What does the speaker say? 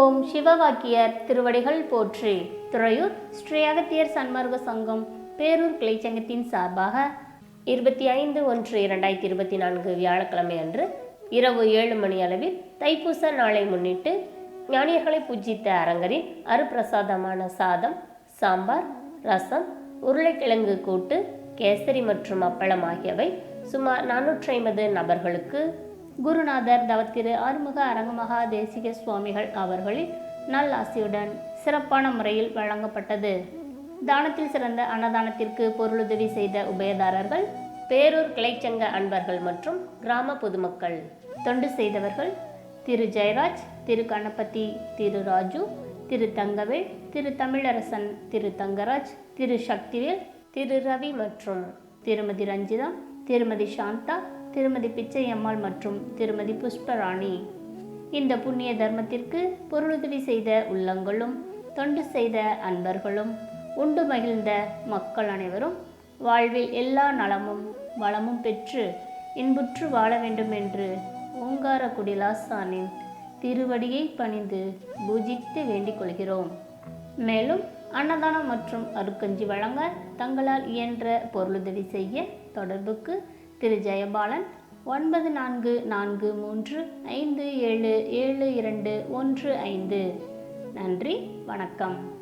ஓம் சிவவாக்கியர் திருவடிகள் போற்றி. துறையூர் ஸ்ரீ அகத்தியர் சன்மார்க்க சங்கம் பேரூர் கிளைச்சங்கத்தின் சார்பாக இருபத்தி ஐந்து ஒன்று இரண்டாயிரத்தி இருபத்தி நான்கு வியாழக்கிழமை அன்று இரவு ஏழு மணி அளவில் தைப்பூச நாளை முன்னிட்டு ஞானியர்களை பூஜித்த அரங்கரின் அருப்பிரசாதமான சாதம் சாம்பார் ரசம் உருளைக்கிழங்கு கூட்டு கேசரி மற்றும் அப்பளம் ஆகியவை சுமார் நானூற்றி ஐம்பது நபர்களுக்கு குருநாதர் தவத்திரு ஆறுமுக அரங்கமகா தேசிக சுவாமிகள் அவர்களின் நல்லாசியுடன் சிறப்பான முறையில் வழங்கப்பட்டது. தானத்தில் சிறந்த அன்னதானத்திற்கு பொருளுதவி செய்த உபயதாரர்கள் பேரூர் கிளைச்சங்க அன்பர்கள் மற்றும் கிராம பொதுமக்கள். தொண்டு செய்தவர்கள் திரு ஜெயராஜ் திரு கணபதி திரு ராஜு திரு தங்கவேல் திரு தமிழரசன் திரு தங்கராஜ் திரு சக்திவேல் திரு ரவி மற்றும் திருமதி ரஞ்சிதா திருமதி சாந்தா திருமதி பிச்சையம்மாள் மற்றும் திருமதி புஷ்பராணி. இந்த புண்ணிய தர்மத்திற்கு பொருளுதவி செய்த உள்ளங்களும் தொண்டு செய்த அன்பர்களும் உண்டு மகிழ்ந்த மக்கள் அனைவரும் வாழ்வில் எல்லா நலமும் வளமும் பெற்று இன்புற்று வாழ வேண்டும் என்று ஓங்கார குடிலாசானின் திருவடியை பணிந்து பூஜித்து வேண்டிக் கொள்கிறோம். மேலும் அன்னதானம் மற்றும் அருக்கஞ்சி வழங்க தங்களால் இயன்ற பொருளுதவி செய்ய தொடர்புக்கு திரு ஜெயபாலன் ஒன்பது நான்கு நான்கு மூன்று ஐந்து ஏழு ஏழு இரண்டு ஒன்று ஐந்து. நன்றி வணக்கம்.